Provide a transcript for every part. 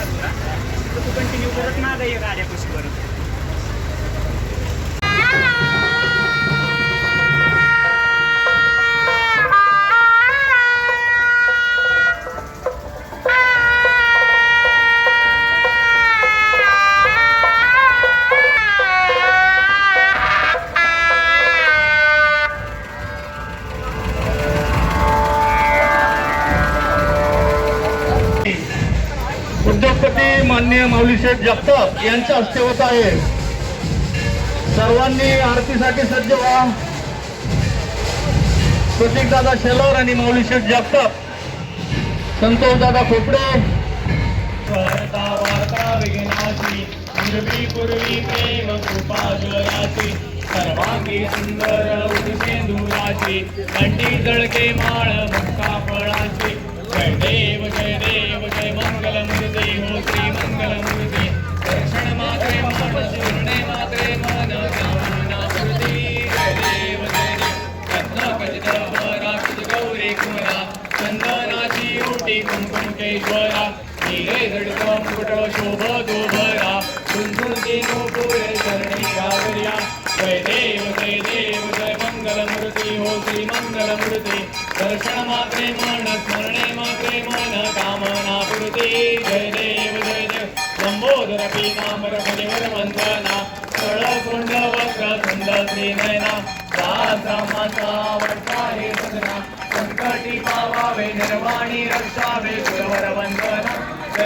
तर तू कंटिन्यू करत मागं ये गाड्या कशी करत उद्योगपती मान्य माऊलीशेठ जगताप यांच्या हस्ते होत आहे. सर्वांनी आरतीसाठी सज्ज व्हा. प्रतीकदादा शेलार आणि माऊलीशेठ जगताप. संतोषदादा खोपडे. सर्वांगी सुंदर उदसेंदुराची कंठी जळके माळ मुक्ता फळाची जय देव जय देव केश्वरा नीरे जडक मुकुट शोभ पुरे जय देव जय देव जय मंगल मूर्ती हो श्री मंगल मूर्ती. दर्शन मात्रे मन स्मरणे मात्रे मन कामना पूर्ती. जय देव जय देव. लंबोदर पीतांबर फणिवर वंदना. सळ कुंड वक्र सुंद श्री नयना. वट्टा हे संकटी पावावे निर्वाणी रक्षावे गुरवर वंदना.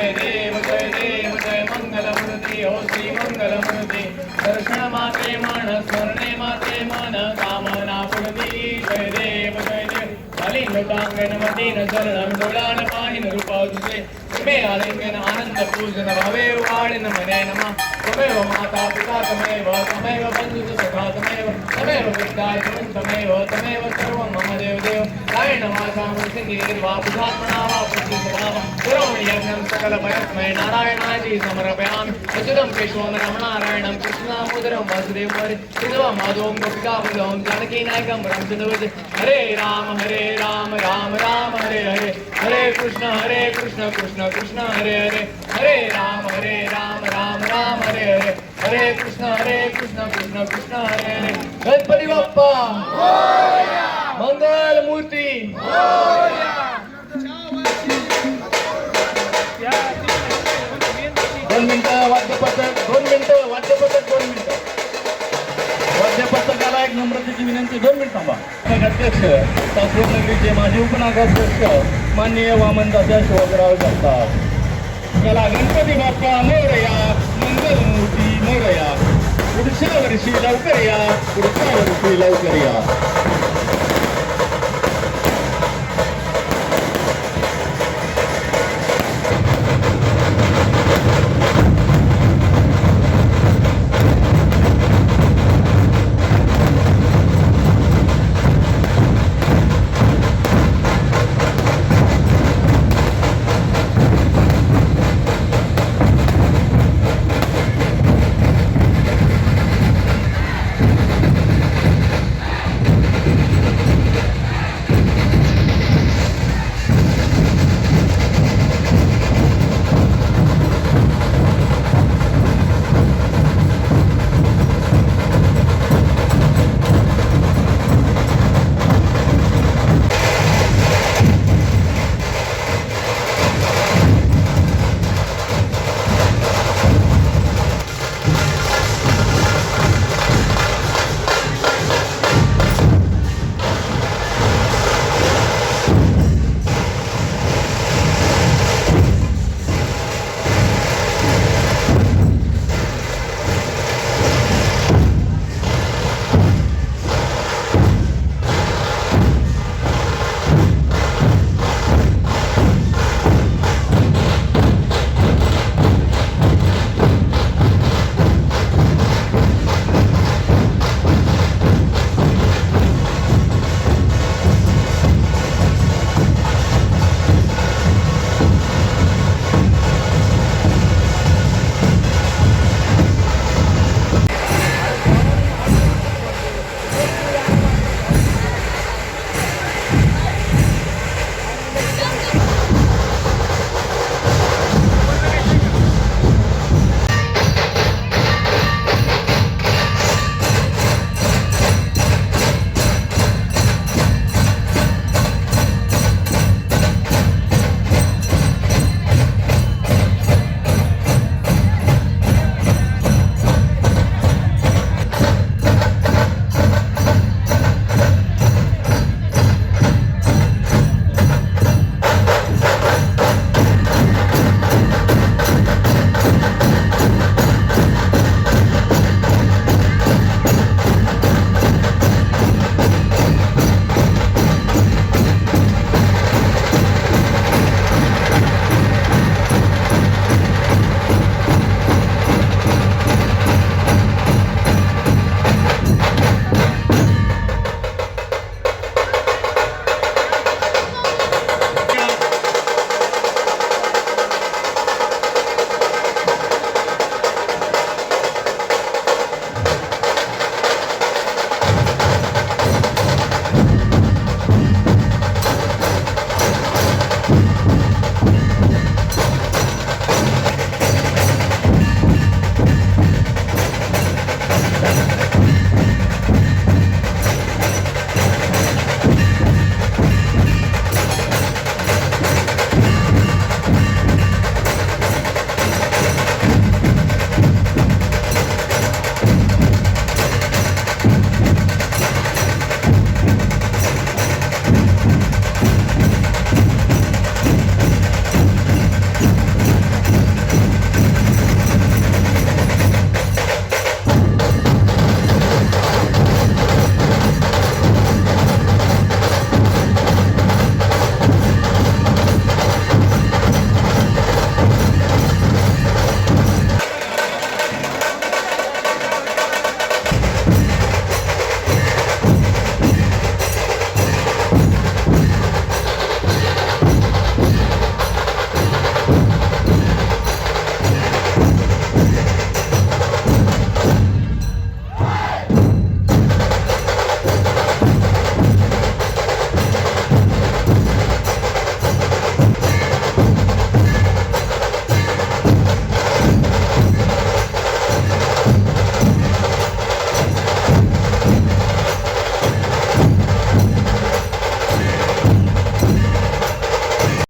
जय देव जय देव जय मंगल मूर्ती हो श्री मंगल मूर्ती दर्शन माते मन स्मरणे माते मन कामना पूर्ती जय देव जय देव कलिंगटांगण मदीन चरणं डोळान पाहिन रूपा तुझे तुम्हे आलिंगन आनंद पूजन भवे वाळिन मने नमः तमेव माता पिता तमेव तमेव बन्धुः सखा तमेव तमेव विद्या तमेव तमेव सर्वं मम देव देव कायेन वाचा मनसिंगिर्वा बुधात्मना वा पुष्टिस्वभाव करोमि यज्ञं सकलपरस्मै नारायणाजी समर्पयामि अच्युतं केशवं रमणारायणं कृष्णामुदरं वासुदेवं हरे श्रीधवं माधवं गोपिकाबुधं जानकीनायकं रामचन्द्रवते हरे राम हरे राम राम राम हरे हरे हरे कृष्ण हरे कृष्ण कृष्ण कृष्ण हरे हरे हरे राम हरे राम राम राम हरे हरे हरे कृष्ण हरे कृष्ण कृष्ण कृष्ण हरे हरे गणपती बाप्पा मंगल मूर्ती दोन मिनिटं वाद्यपथक नम्रतेची विनंती दोन मिनिट थांबा. अध्यक्ष सासवड नगरीचे माजी उपनगराध्यक्ष माननीय वामनदादा शिवाजीराव जगताप. चला गणपती बाप्पा मोरया मंगल मूर्ती मोरया. पुढच्या वर्षी लवकर या पुढच्या वर्षी लवकर या